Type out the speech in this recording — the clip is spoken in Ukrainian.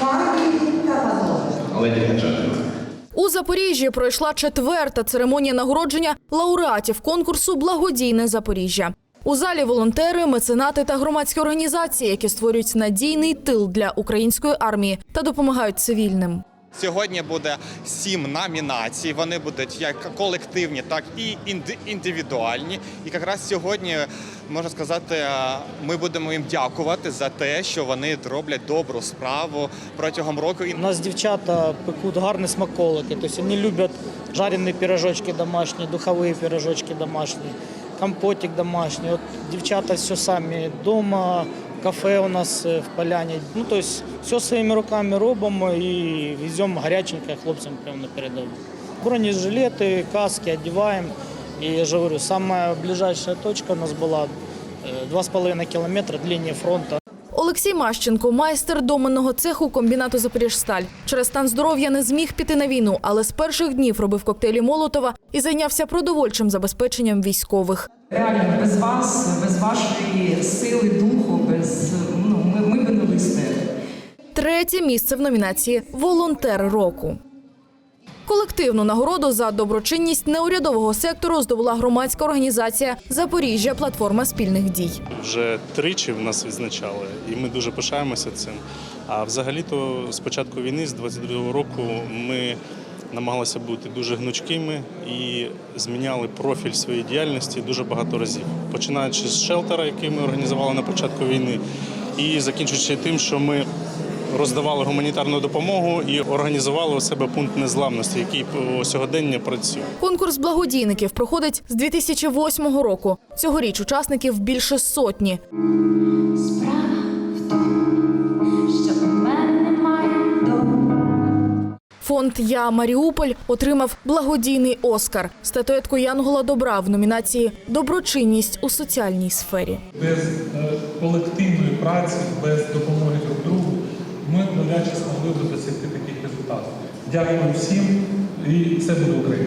Та. У Запоріжжі пройшла четверта церемонія нагородження лауреатів конкурсу Благодійне Запоріжжя. У залі волонтери, меценати та громадські організації, які створюють надійний тил для української армії та допомагають цивільним. Сьогодні буде сім номінацій. Вони будуть як колективні, так і інди- індивідуальні. І якраз сьогодні можна сказати, ми будемо їм дякувати за те, що вони роблять добру справу протягом року. У нас дівчата пекуть гарні смаколики, тобто вони люблять жарені пирожочки домашні, духові пирожочки домашні, компотик домашній. От дівчата все самі вдома, кафе у нас е, в поляні. Ну, тобто все своїми руками робимо і веземо гаряченьке хлопцям прямо на передову. Бронежилети, каски одягаємо. І я ж говорю, сама ближайша точка у нас була е, 2,5 кілометри від лінії фронту. Олексій Мащенко, майстер доменного цеху комбінату Запоріжсталь. Через стан здоров'я не зміг піти на війну, але з перших днів робив коктейлі Молотова і зайнявся продовольчим забезпеченням військових. Реально без вас, без вашої сили духу, без ну ми, ми би не вистояли. Третє місце в номінації Волонтер року. Колективну нагороду за доброчинність неурядового сектору здобула громадська організація Запоріжжя Платформа спільних дій. вже тричі в нас відзначали, і ми дуже пишаємося цим. А взагалі-то з початку війни, з 22-го року, ми намагалися бути дуже гнучкими і зміняли профіль своєї діяльності дуже багато разів. Починаючи з шелтера, який ми організували на початку війни, і закінчуючи тим, що ми роздавали гуманітарну допомогу і організували у себе пункт незламності, який сьогодення працює. Конкурс благодійників проходить з 2008 року. Цьогоріч учасників більше сотні. Фонд Я Маріуполь отримав благодійний Оскар, статуетку Янгола Добра в номінації Доброчинність у соціальній сфері. без е, колективної праці, без допомоги друг другу, Дякую всім і все буде Україна.